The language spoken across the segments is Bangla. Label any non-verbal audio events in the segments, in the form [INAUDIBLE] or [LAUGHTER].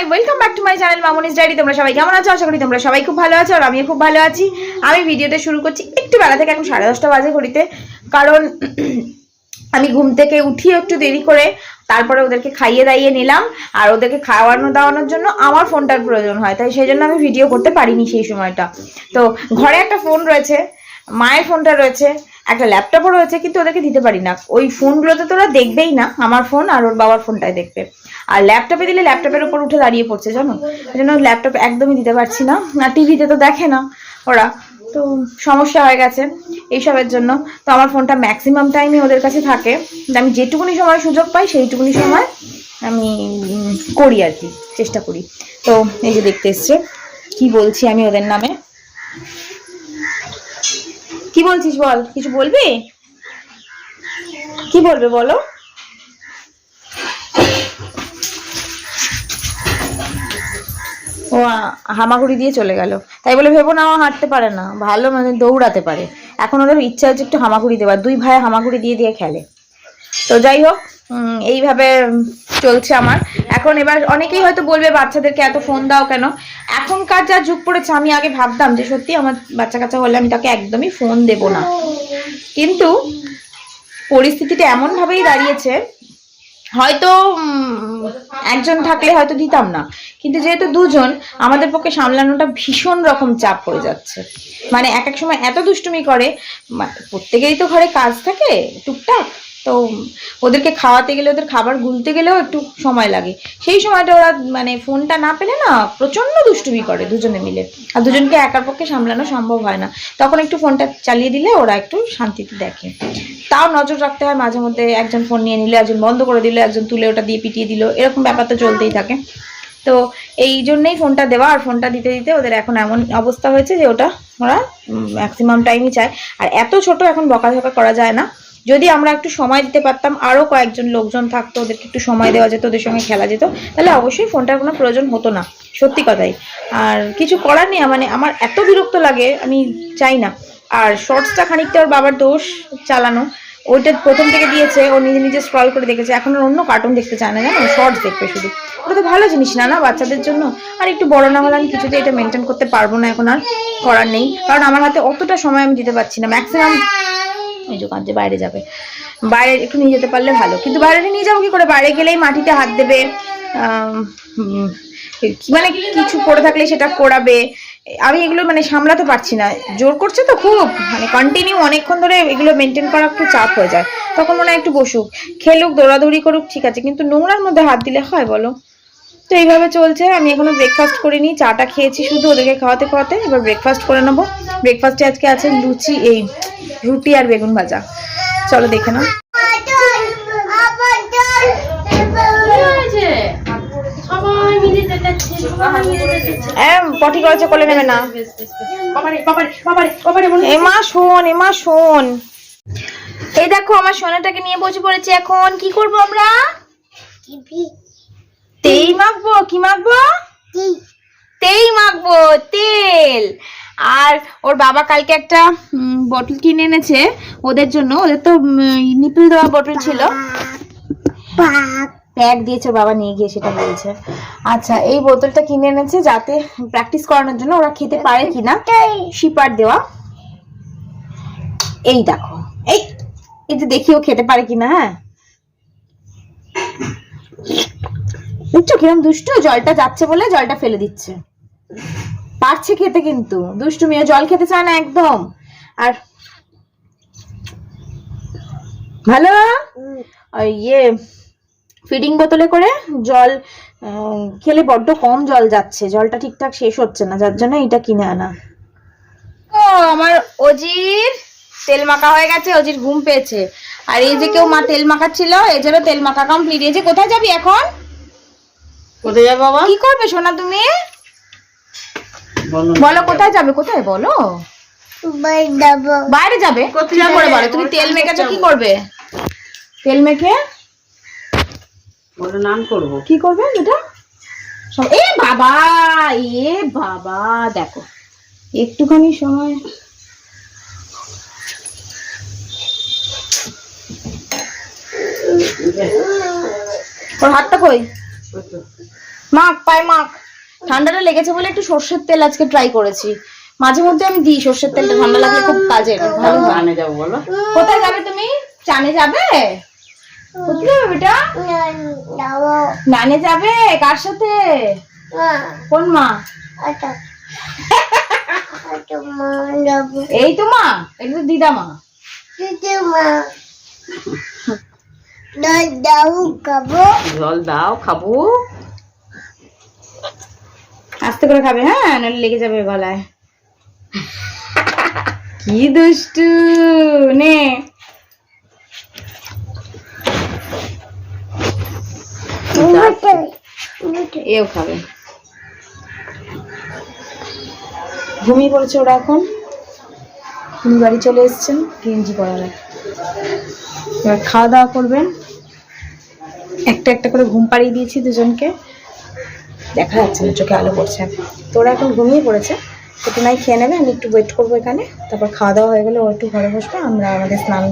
Hi welcome back to my channel Mamoni's diary তোমরা সবাই কেমন আছো? আশা করি তোমরা সবাই খুব ভালো আছো, আর আমিও খুব ভালো আছি। আমি ভিডিওটা শুরু করছি একটু বেলা থেকে, এখন সাড়ে দশটা বাজে ঘড়িতে। কারণ [CLEARS THROAT] আমি ঘুম থেকে উঠিয়ে একটু দেরি করে তারপরে ওদেরকে খাইয়ে দাইয়ে নিলাম, আর ওদেরকে খাওয়ানো দাওয়ানোর জন্য আমার ফোনটার প্রয়োজন হয়, তাই সেই জন্য আমি ভিডিও করতে পারিনি সেই সময়টা। তো ঘরে একটা ফোন রয়েছে, মায়ের ফোনটা রয়েছে, একটা ল্যাপটপও রয়েছে, কিন্তু ওদেরকে দিতে পারি না। ওই ফোনগুলোতে তো ওরা দেখবেই না আমার ফোন আর ওর বাবার ফোনটাই দেখবে। আর ল্যাপটপে দিলে ল্যাপটপের উপর উঠে দাঁড়িয়ে পড়ছে, জানো? এই জন্য ল্যাপটপ একদমই দিতে পারছি না। আর টিভিতে তো দেখে না ওরা। তো সমস্যা হয়ে গেছে এইসবের জন্য। তো আমার ফোনটা ম্যাক্সিমাম টাইমে ওদের কাছে থাকে। আমি যেটুকুনি সময় সুযোগ পাই, সেইটুকুনি সময় আমি করি আর কি, চেষ্টা করি। তো এই যে দেখতে এসছে, কি বলছি আমি ওদের নামে? কি বলছিস বল, কিছু বলবি? কি বলবে বলো? ও হামাগুড়ি দিয়ে চলে গেল। তাই বলে ভেবো না, ও হাঁটতে পারে না। ভালো মানে দৌড়াতে পারে। এখন ওদের ইচ্ছা হচ্ছে একটু হামাগুড়ি দেওয়ার। দুই ভাই হামাগুড়ি দিয়ে দিয়ে খেলে। তো যাই হোক এইভাবে চলছে আমার। এখন এবার অনেকেই হয়তো বলবে, বাচ্চাদেরকে এত ফোন দাও কেন? এখনকার যা যুগ পড়েছে, আমি আগে ভাবতাম যে সত্যি আমার বাচ্চা কাচ্চা হলে আমি তাকে একদমই ফোন দেব না। কিন্তু পরিস্থিতিটা এমনভাবেই দাঁড়িয়েছে হয়তো একজন থাকলে হয়তো দিতাম না। কিন্তু যেহেতু দুজন, আমাদের পক্ষে সামলানোটা ভীষণ রকম চাপ পড়ে যাচ্ছে। মানে এক এক সময় এত দুষ্টুমি করে প্রত্যেকেরই তো ঘরে কাজ থাকে, টুকটাক। তো ওদেরকে খাওয়াতে গেলে, ওদের খাবার গুলতে গেলেও একটু সময় লাগে। সেই সময়টা ওরা মানে ফোনটা না পেলে না প্রচণ্ড দুষ্টুমি করে দুজনে মিলে। আর দুজনকে একার পক্ষে সামলানো সম্ভব হয় না। তখন একটু ফোনটা চালিয়ে দিলে ওরা একটু শান্তিতে দেখে। তাও নজর রাখতে হয় মাঝে মধ্যে একজন ফোন নিয়ে নিলে, একজন বন্ধ করে দিল, একজন তুলে ওটা দিয়ে পিটিয়ে দিল। এরকম ব্যাপার তো চলতেই থাকে। তো এই জন্যই ফোনটা দেওয়া আর ফোনটা দিতে দিতে ওদের এখন এমন অবস্থা হয়েছে যে ওটা ওরা ম্যাক্সিমাম টাইমই চায়। আর এত ছোট এখন বকাঝকা করা যায় না। যদি আমরা একটু সময় দিতে পারতাম আরও কয়েকজন লোকজন থাকতো, ওদেরকে একটু সময় দেওয়া যেত, ওদের সঙ্গে খেলা যেত, তাহলে অবশ্যই ফোনটার কোনো প্রয়োজন হতো না, সত্যি কথাই। আর কিছু করার নেই মানে আমার এত বিরক্ত লাগে, আমি চাই না। আর শর্টসটা খানিকটা ওর বাবার দোষ চালানো। ওইটা প্রথম থেকে দিয়েছে, ও নিজে নিজে স্ক্রল করে দেখেছে, এখন আর অন্য কার্টুন দেখতে চায় না, জানো? শর্টস দেখবে শুধু। ওটা তো ভালো জিনিস না না, বাচ্চাদের জন্য? আর একটু বড় না হলে আমি কিছুতে এটা মেনটেন করতে পারব না, এখন আর করার নেই। কারণ আমার হাতে অতটা সময় আমি দিতে পারছি না ম্যাক্সিমাম এই যে বাইরে যাবে। বাইরে একটু নিয়ে যেতে পারলে ভালো। কিন্তু বাইরে নিয়ে যাব কি করে? বাইরে গেলেই মাটিতে হাত দেবে মানে কিছু পড়ে থাকলে সেটা করাবে আমি এগুলো মানে সামলাতে পারছি না। জোর করছে তো খুব। মানে কন্টিনিউ অনেকক্ষণ ধরে এগুলো মেনটেন করা একটু চাপ হয়ে যায়। তখন মনে হয় একটু বসুক। খেলুক, দৌড়াদৌড়ি করুক, ঠিক আছে। কিন্তু নোংরার মধ্যে হাত দিলে হয় বলো? তো এইভাবে চলছে। আমি এখনও ব্রেকফাস্ট করিনি। চাটা খেয়েছি শুধু ওদেরকে খাওয়াতে খাওয়াতে। এবার ব্রেকফাস্ট করে নেব। ব্রেকফাস্টে আজকে আছে লুচি, এই রুটি আর বেগুন ভাজা। চলো দেখে নাও। করেছে, কোলে না। এমা শোন শোন। এই দেখো, আমার সোনাটাকে নিয়ে বসে পড়েছি এখন। কি করব আমরা? তেই মাখবো? কি মাখবো? তেই মাখবো তেল। আর ওর বাবা কালকে একটা বটল কিনে এনেছে। ওদের জন্য। ওদের তো নিপিল দেওয়া বটল ছিল। প্যাক দিয়েছে বাবা নিয়ে গিয়ে সেটা বলছে। আচ্ছা এই বোতলটা কিনে এনেছে যাতে প্র্যাকটিস করানোর জন্য ওরা খেতে পারে কিনা। শিপার দেওয়া। এই দেখো। এই এই যে দেখি ও খেতে পারে কিনা হ্যাঁ? দেখছ কিরম দুষ্টু? জলটা যাচ্ছে বলে জলটা ফেলে দিচ্ছে। পারছে খেতে কিন্তু। দুষ্টু মেয়ে জল খেতে চায় না একদম। আর ভালো? ইয়ে ফিডিং বোতলে করে জল খেলে বড্ড কম জল যাচ্ছে। জলটা ঠিকঠাক শেষ হচ্ছে না, যার জন্য এটা কিনে আনা। ও, আমার অজির তেল মাখা হয়ে গেছে, অজির ঘুম পেয়েছে। আর এই যে কেউ মা তেল মাখাচ্ছিল, এই জন্য তেল মাখা কমপ্লিট এই যে কোথায় যাবি এখন? কোথায় যাবে বাবা? কি করবে সোনা তুমি? বলো। কোথায় যাবে কোথায়? বলো। বাইরে যাবে? কি করে বলো তুমি তেল মেখেছো কি করবে? তেল মেখে? কি করবে এটা এ বাবা এ বাবা দেখো। একটুখানি সময়। ওর হাতটা কই? মাখ পায়ে মাখ। ঠান্ডাটা লেগেছে বলে একটু সর্ষের তেল আজকে ট্রাই করেছি। মাঝে মধ্যে আমি দিই সর্ষের তেলটা ঠান্ডা লাগলে খুব কাজের। ভালো হয়। যাব বলো। কোথায় যাবে তুমি? চানে যাবে? কোথায় যাবে বেটা? নানে যাবে? কার সাথে? কোন মা? এই তো মা এটা তো দিদা মা। জল দাও খাব আস্তে করে খাবে হ্যাঁ? নাহলে লেগে যাবে গলায়। কি দুষ্টু! নে। এও খাবে। ঘুমিয়ে পড়েছে ওরা এখন? তুমি বাড়ি চলে এসছেন গেঞ্জি পরালে এবার খাওয়া দাওয়া করবেন। একটা একটা করে ঘুম পাড়িয়ে দিয়েছি দুজনকে। দেখা যাচ্ছে না, চোখে আলো পড়ছে। তো ওরা এখন ঘুমিয়ে পড়েছে। একটু নাই খেয়ে নেবে, আমি একটু ওয়েট করব এখানে। তারপর খাওয়া দাওয়া হয়ে গেলে ও একটু ঘরে বসবে, আমরা আমাদের স্নান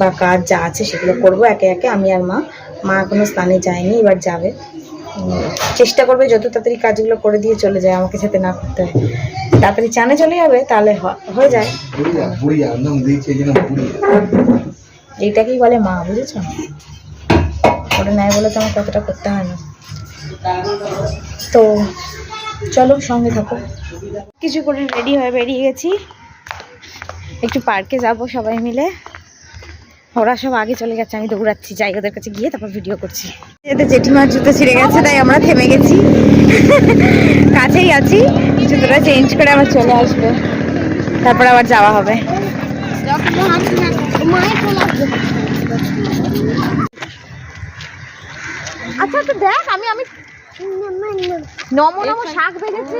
বা কাজ যা আছে সেগুলো করব। একে একে আমি আর মা মা এখনও স্নানে যায়নি, এবার যাবে। চেষ্টা করবে যত তাড়াতাড়ি কাজগুলো করে দিয়ে চলে যায় আমাকে সাথে না করতে হয়। তাড়াতাড়ি চানে চলে যাবে তাহলে হয়ে যায়। এইটাকেই বলে মা বুঝেছ? ওটা নেয় বলে তো আমার কতটা করতে হয় না। তো চলো সঙ্গে থাকো। কিছু করে রেডি হয়ে বেরিয়ে গেছি। একটু পার্কে যাব সবাই মিলে। ওরা সব আগে চলে গেছে আমি দৌড়াচ্ছি যাই ওদের কাছে গিয়ে তারপর ভিডিও করছি। এতে জেঠিমার জুতো ছিঁড়ে গেছে তাই আমরা থেমে গেছি। [LAUGHS] কাছেই আছি জুতোটা চেঞ্জ করে আবার চলে আসবে। তারপর আবার যাওয়া হবে। আচ্ছা তো দেখ আমি আমি নম নম শাক ভেজেছে।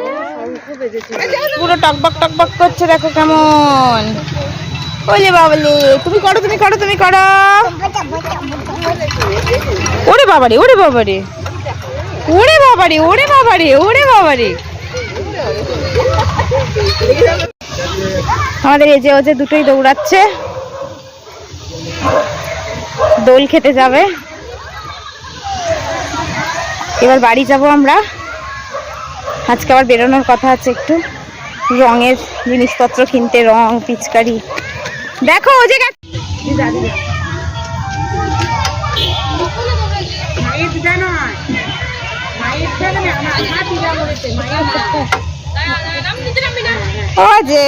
পুরো টকবক টকবক করছে দেখো কেমন। ওলে বাবলে, তুমি করো তুমি করো তুমি করো। ওরে বাবারে ওরে বাবারে। ওরে বাবারে ওরে বাবারে ওরে বাবারে। আমাদের এই যে, ও যে দুটোই দৌড়াচ্ছে। দোল খেতে যাবে। এবার বাড়ি যাব আমরা। আজকে আবার বেরোনোর কথা আছে একটু। রঙের জিনিসপত্র কিনতে, রং, পিচকারি। দেখো, ও যে ও যে।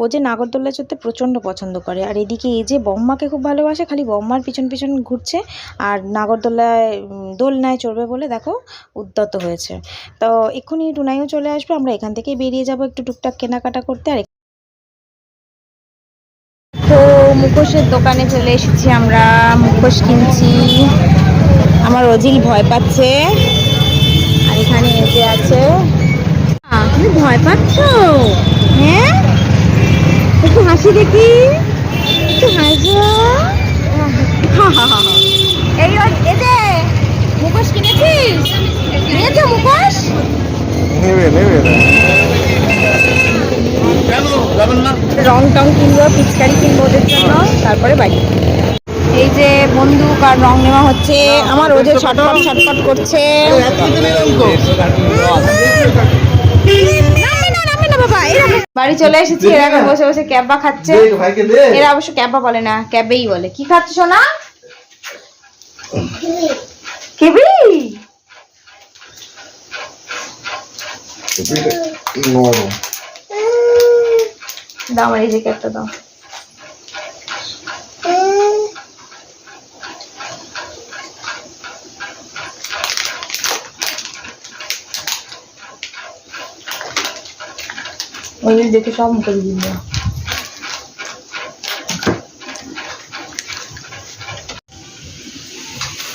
ও যে নাগরদোল্লা চড়তে প্রচণ্ড পছন্দ করে। আর এদিকে এই যে বম্মাকে খুব ভালোবাসে, খালি বম্মার পিছন পিছন ঘুরছে, আর নাগরদোল্লায় দোলনায় চড়বে বলে দেখো উদ্যত হয়েছে। তো এক্ষুনি টুনাইও চলে আসবে, আমরা এখান থেকেই বেরিয়ে যাব একটু টুকটাক কেনাকাটা করতে, আর মুখোশের দোকানে চলে এসেছি আমরা। মুখোশ কিনছি। আমার অজিল ভয় পাচ্ছে। আর এখানে এসে আছে। তুমি ভয় পাচ্ছ? হ্যাঁ? একটু হাসি দেখি। একটু হাসো। এই যে, মুখোশ কিনেছিস? নিয়েছো মুখোশ? নেবে নেবে। রং টং কিনবো পিচকারি কিনবো ওদের জন্য তারপরে বাড়ি। এই যে বন্দুক আর রং নেওয়া হচ্ছে আমার ওদের ছটফট ছটফট করছে। নামবে না, নামবে না বাবা, এরা বাড়ি চলে এসেছি এরা এখন বসে বসে ক্যাব্বা খাচ্ছে। এরা অবশ্য ক্যাব্বা বলে না ক্যাবেই বলে। কি খাচ্ছ সোনা? কিবি? নরম দাও আমার এই যে ক্যাবটা দাও। ওই দেখে সব মুখে দিয়ে দিল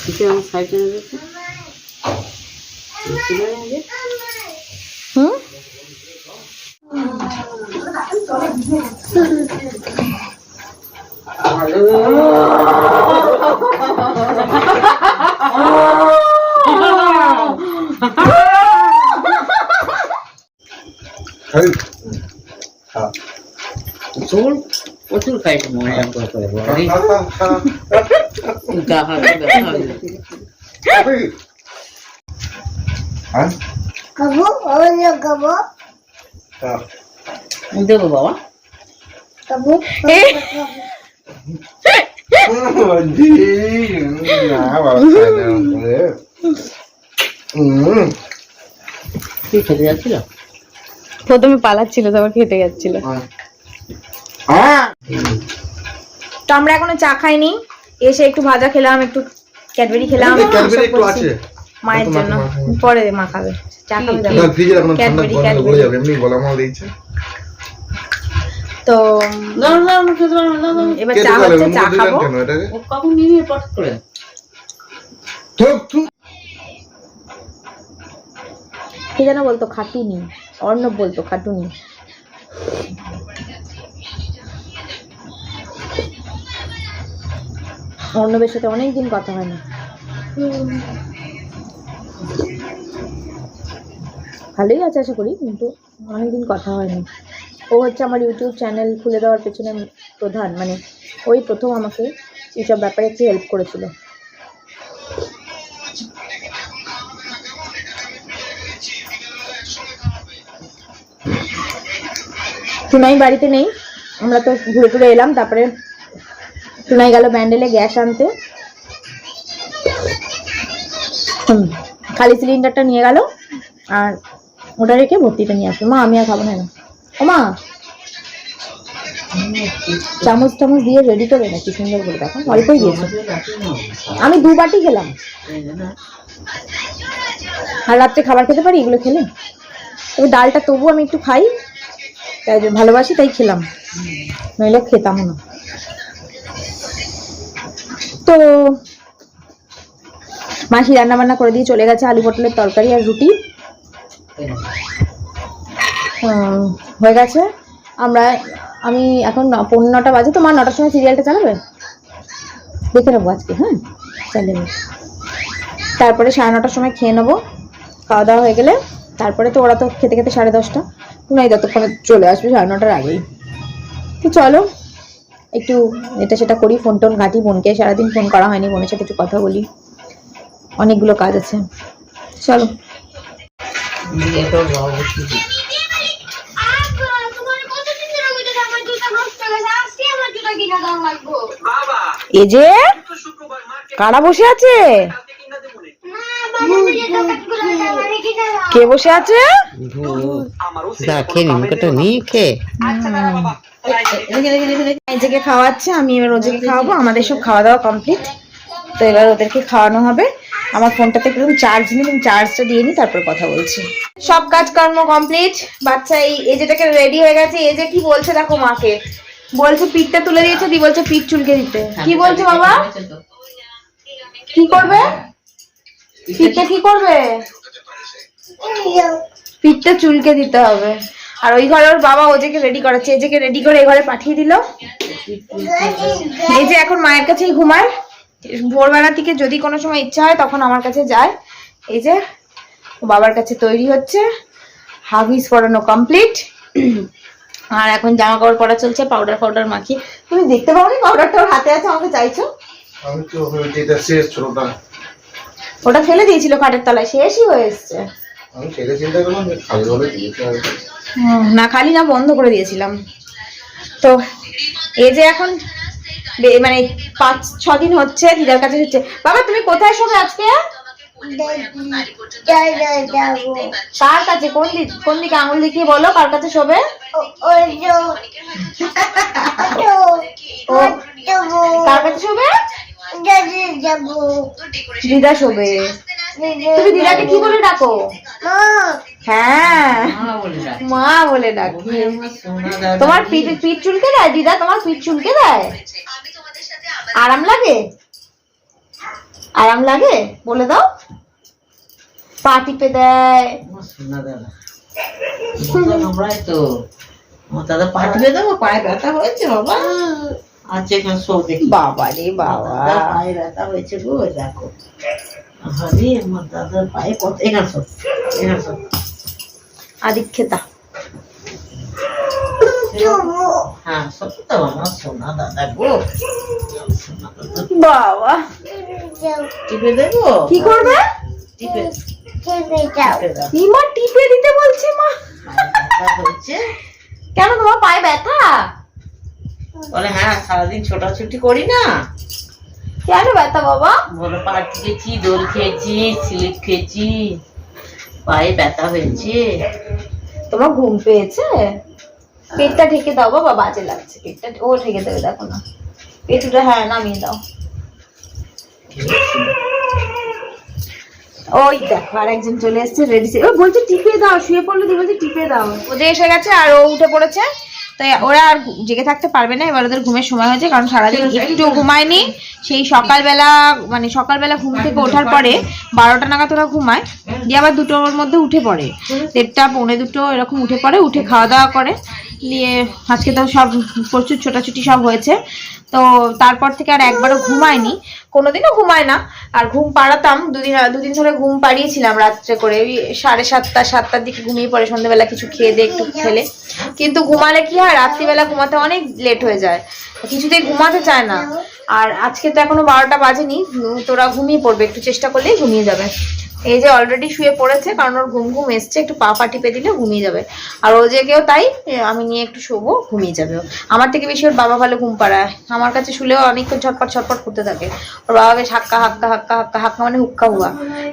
কিছু আমার সাইকেল দেবো বাবা কি খেতে যাচ্ছিল প্রথমে পালাচ্ছিল তারপর খেতে যাচ্ছিল। হ্যাঁ। তো আমরা এখনও চা খাইনি। এসে একটু ভাজা খেলাম একটু ক্যাডবেরি খেলাম। মায়ের জন্য। পরে মা খাবে। চা খাবে ক্যাডবেরি, তো। এবার কে চা হচ্ছে চা খাব। কি যেন বলতো খাটুনি। অর্ণব বলতো খাটুনি। অর্ণবের সাথে অনেকদিন কথা হয় না ভালোই আছে আশা করি, কিন্তু অনেকদিন কথা হয়নি। ও হচ্ছে আমার ইউটিউব চ্যানেল খুলে দেওয়ার পেছনে প্রধান মানে ওই প্রথম আমাকে এইসব ব্যাপারে একটু হেল্প করেছিল। টুনাই বাড়িতে নেই, আমরা তো ঘুরে ঘুরে এলাম, তারপরে টুনাই গেল ব্যান্ডেলে গ্যাস আনতে। খালি সিলিন্ডারটা নিয়ে গেল, আর ওটা রেখে ভর্তিটা নিয়ে আসবে। মা, আমি আর খাব না না ও মা, চামচ টামচ দিয়ে রেডি করে নাকি? সুন্দর করে দেখো, অল্পই দিয়েছে। আমি দু বাটি খেলাম। আর রাত্রে খাবার খেতে পারি এগুলো খেলে? তবে ডালটা তবু আমি একটু খাই, তাই ভালোবাসি, তাই খেলাম। নইলে খেতাম না। তো মাসি রান্না বান্না করে দিয়ে চলে গেছে আলু পটলের তরকারি আর রুটি। হয়ে গেছে। আমরা, আমি এখন পৌনে নটা বাজে তো, মা নটার সময় সিরিয়ালটা চালাবে? দেখে নেব আজকে হ্যাঁ চালিয়ে। তারপরে সাড়ে নটার সময় খেয়ে নেব। খাওয়া দাওয়া হয়ে গেলে, তারপরে তো ওরা তো খেতে খেতে সাড়ে দশটা। নয় যতক্ষণে চলে আসবে, সাড়ে নটার আগেই। তো চলো একটু এটা সেটা করি ফোন টোন ঘাঁটি বোনকে সারাদিন ফোন করা হয়নি বোনের সাথে একটু কথা বলি। অনেকগুলো কাজ আছে। চলো। এই যে কারা বসে আছে? কে বসে আছে? দা খেয়ে নি মুখটা নিয়ে খেয়ে ওজেকে খাওয়াচ্ছে আমি এবার ওজেকে খাওয়াবো। আমাদের সব খাওয়া দাওয়া কমপ্লিট তো এবার ওদেরকে খাওয়ানো হবে। আমার ফোনটাতে একদম চার্জ নেই তুমি চার্জটা দিয়ে নিই তারপর কথা বলছি। সব কাজকর্ম কমপ্লিট বাচ্চা এই এজেটাকে রেডি হয়ে গেছে এজে কি বলছে দেখো মাকে। বলছে পিঠটা তুলে দিয়েছে দি বলছে পিঠ চুলকে দিতে। কি বলছে বাবা? কি করবে? পিঠটা কি করবে? পিঠটা চুলকে দিতে হবে। আর ওই ঘরে ওর বাবা ওজেকে রেডি করাচ্ছে এজেকে রেডি করে এই ঘরে পাঠিয়ে দিল। এই যে এখন মায়ের কাছেই ঘুমায়। ভোরবেলা থেকে যদি কোনো সময় ইচ্ছা হয় তখন আমার কাছে যায়। এই যে বাবার কাছে তৈরি হচ্ছে। হাগিস পরানো কমপ্লিট। আর এখন জামা কাপড় পরা চলছে পাউডার পাউডার মাখিয়ে। তুমি দেখতে পাও নি পাউডারটা ওর হাতে আছে আমাকে চাইছো? ওটা ফেলে দিয়েছিল খাটের তলায় শেষই হয়ে এসছে। আমি সেটা চিন্তা করলাম যে খালি বলে দিয়েছে না খালি না বন্ধ করে দিয়েছিলাম। তো এই যে এখন মানে পাঁচ ছ দিন হচ্ছে দিদার কাছে হচ্ছে। বাবা তুমি কোথায় শোবে আজকে? কার কাছে? কোন দিক কোন দিকে আঙুল দেখিয়ে বলো কার কাছে শোবে? ও কার কাছে শোবে। দিদা শোবে। তুমি দিদাকে কি বলে ডাকো? মা। হ্যাঁ। মা বলে ডাক। তোমার পিঠ পিঠ চুলকে দেয়? দিদা তোমার পিঠ চুলকে দেয়? আরাম লাগে? আরাম লাগে? বলে দাও। পা টিপে দেয়। তো। দাদা পা টিপে দেবো, পায়ে ব্যথা হয়েছে বাবা। আচ্ছা এখন শো দেখি। বাবা। রে বাবা পায়ে ব্যথা হয়েছে গো দেখো। আরে আমার দাদার পায়ে কত এখানে শো আদিক্ষেতা হ্যাঁ সত্যি তো আমার সোনা দাদা গো। বাবা। টিপে দেবো? কি করবে? টিপে চেপে টিপে দাও। ইমা টিপে দিতে বলছে মা। ব্যথা কেন তোমার পায়ে ব্যথা? বলে হ্যাঁ সারাদিন ছোটাছুটি করি না। কেন ব্যথা বাবা? খেয়েছি দোল খেয়েছি স্লিপ খেয়েছি। পায়ে ব্যথা হয়েছে। তোমার ঘুম পেয়েছে? পেটটা ঢেকে দাও বাবা বাজে লাগছে পেটটা। ও ঢেকে দেবে দেখো না। পেটটা হ্যাঁ নামিয়ে দাও। ওই দেখো আর একজন চলে এসেছে রেডি ও বলছে টিপে দাও শুয়ে পড়লে দিয়ে বলছে? টিপে দাও। ও যে এসে গেছে আর ও উঠে পড়েছে। তাই ওরা আর জেগে থাকতে পারবে না এবার ওদের ঘুমের সময় হয়েছে কারণ সারাদিন একটু ঘুমায়নি। সেই সকালবেলা মানে সকালবেলা ঘুম থেকে ওঠার পরে বারোটা নাগাদ ওরা ঘুমায় দিয়ে আবার দুটোর মধ্যে উঠে পড়ে। দেড়টা পৌনে দুটো এরকম উঠে পড়ে উঠে খাওয়া দাওয়া করে। দিয়ে আজকে তো সব প্রচুর ছোটাছুটি সব হয়েছে। তো তারপর থেকে আর একবারও ঘুমায়নি। কোনোদিনও ঘুমায় না। আর ঘুম পাড়াতাম, দুদিন দুদিন ধরে ঘুম পাড়িয়েছিলাম রাত্রে করে। ওই সাড়ে সাতটা, সাতটার দিকে ঘুমিয়ে পড়ে সন্ধ্যেবেলা কিছু খেয়ে দিয়ে একটু খেলে। কিন্তু ঘুমালে কি হয়? রাত্রিবেলা ঘুমাতে অনেক লেট হয়ে যায়। কিছুতেই ঘুমাতে চায় না। আর আজকে তো এখনও বারোটা বাজেনি। তোরা ঘুমিয়ে পড়বে। একটু চেষ্টা করলেই ঘুমিয়ে যাবে। এই যে অলরেডি শুয়ে পড়েছে, কারণ ওর ঘুম ঘুম এসছে, একটু পা পা টিপে দিলে ঘুমিয়ে যাবে। আর ও জেগেও তাই আমি নিয়ে একটু শোবো, ঘুমিয়ে যাবে। আমার থেকে বেশি ওর বাবা ভালো ঘুম পাড়ায়। আমার কাছে শুলেও অনেকক্ষণ ছটপট ছটপট করতে থাকে। ওর বাবা বেশ হাক্কা হাক্কা হাক্কা হাক্কা হাক্কা মানে হুক্কা হুয়া।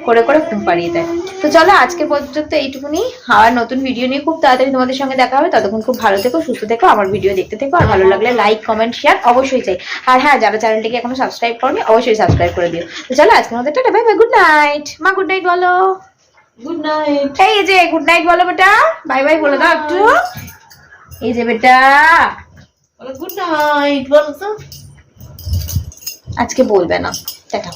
করে করে ঘুম পাড়িয়ে দেয়। তো চলো আজকে পর্যন্ত এইটুকুনি। আবার নতুন ভিডিও নিয়ে খুব তাড়াতাড়ি তোমাদের সঙ্গে দেখা হবে। ততক্ষণ খুব ভালো থেকো সুস্থ থেকো আমার ভিডিও দেখতে থেকো। আর ভালো লাগলে লাইক কমেন্ট শেয়ার অবশ্যই চাই। আর হ্যাঁ যারা চ্যানেলটিকে এখনও সাবস্ক্রাইব করনি অবশ্যই সাবস্ক্রাইব করে দিও। তো চলো আজকের মধ্যে tata bye bye good night মা গুড নাইট বলো। গুড নাইট এই যে গুড নাইট বলো বেটা। বাই বাই বলে দাও একটু। এই যে বেটা। বলে গুড নাইট বলো তো। আজকে বলবে না। টাটা।